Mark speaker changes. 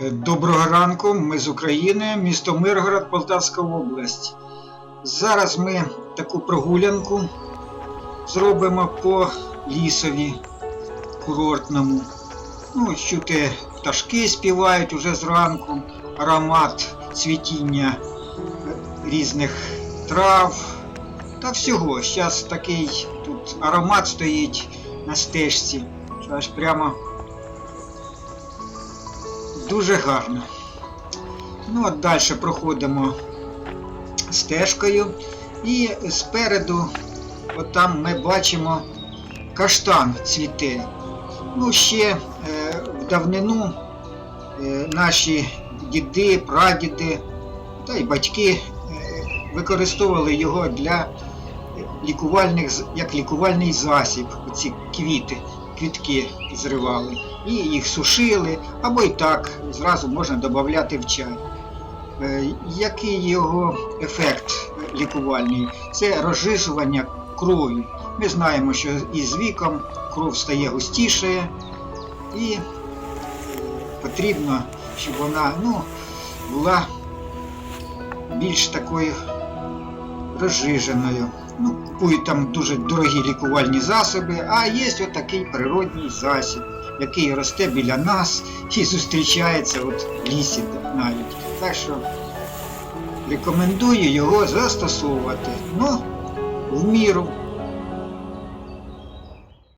Speaker 1: Доброго ранку, ми з України, місто Миргород, Полтавська область. Зараз ми таку прогулянку зробимо по лісові курортному. Ну, чути пташки співають уже зранку, аромат цвітіння різних трав та всього. Зараз такий тут аромат стоїть на стежці, що аж прямо дуже гарно. Ну от далі проходимо стежкою і спереду, от ми бачимо каштан цвіте. Ну, ще е, в давнину е, наші діди, прадіди та й батьки е, використовували його для лікувальних, як лікувальний засіб, оці квіти, квітки зривали. І їх сушили, або і так зразу можна додати в чай. Е, Який його ефект лікувальний? Це розжижування крові. Ми знаємо, що із віком кров стає густішою і потрібно, щоб вона ну, була більш такою розжиженою. Ну, купують там дуже дорогі лікувальні засоби, а є отакий природній засіб, який росте біля нас і зустрічається от в лісі навіть. Так що рекомендую його застосовувати. Ну, в міру.